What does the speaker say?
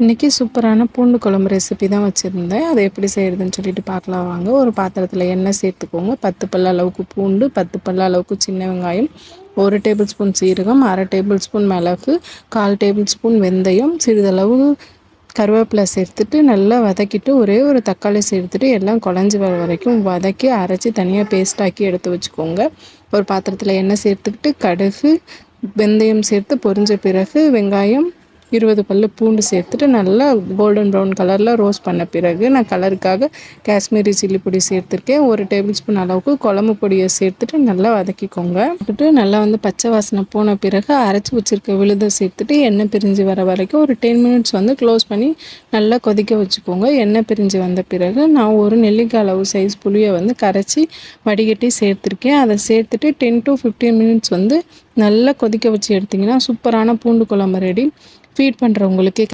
இன்றைக்கி சூப்பரான பூண்டு குழம்பு ரெசிபி தான் வச்சுருந்தேன். அதை எப்படி செய்கிறதுன்னு சொல்லிட்டு பார்க்கலாம் வாங்க. ஒரு பாத்திரத்தில் எண்ணெய் சேர்த்துக்கோங்க. பத்து பல்ல அளவுக்கு பூண்டு பத்து பல்ல அளவுக்கு சின்ன வெங்காயம் ஒரு டேபிள் ஸ்பூன் சீரகம் அரை டேபிள் ஸ்பூன் மிளகு கால் டேபிள் ஸ்பூன் வெந்தயம் சிறிதளவு கருவேப்பிலை சேர்த்துட்டு நல்லா வதக்கிட்டு ஒரே ஒரு தக்காளி சேர்த்துட்டு எல்லாம் குழஞ்சி வர வரைக்கும் வதக்கி அரைச்சி தனியாக பேஸ்டாக்கி எடுத்து வச்சுக்கோங்க. ஒரு பாத்திரத்தில் எண்ணெய் சேர்த்துக்கிட்டு கடுகு வெந்தயம் சேர்த்து பொரிஞ்ச பிறகு வெங்காயம் இருபது பல்லு பூண்டு சேர்த்துட்டு நல்லா கோல்டன் ப்ரௌன் கலரில் ரோஸ்ட் பண்ண பிறகு நான் கலருக்காக காஷ்மீரி சில்லி பொடி சேர்த்துருக்கேன். ஒரு டேபிள் ஸ்பூன் அளவுக்கு குழம்பு பொடியை சேர்த்துட்டு நல்லா வதக்கிக்கோங்க. விட்டுட்டு நல்லா வந்து பச்சை வாசனை போன பிறகு அரைச்சி வச்சுருக்க விழுதை சேர்த்துட்டு எண்ணெய் பிரிஞ்சு வர வரைக்கும் ஒரு டென் மினிட்ஸ் வந்து க்ளோஸ் பண்ணி நல்லா கொதிக்க வச்சுக்கோங்க. எண்ணெய் பிரிஞ்சு வந்த பிறகு நான் ஒரு நெல்லிக்காய் அளவு சைஸ் புளியை வந்து கரைச்சி வடிகட்டி சேர்த்துருக்கேன். அதை சேர்த்துட்டு டென் டு ஃபிஃப்டீன் மினிட்ஸ் வந்து நல்லா கொதிக்க வச்சு எடுத்திங்கன்னா சூப்பரான பூண்டு குழம்பு ரெடி ஃபீட் பண்ணுறவங்களுக்கு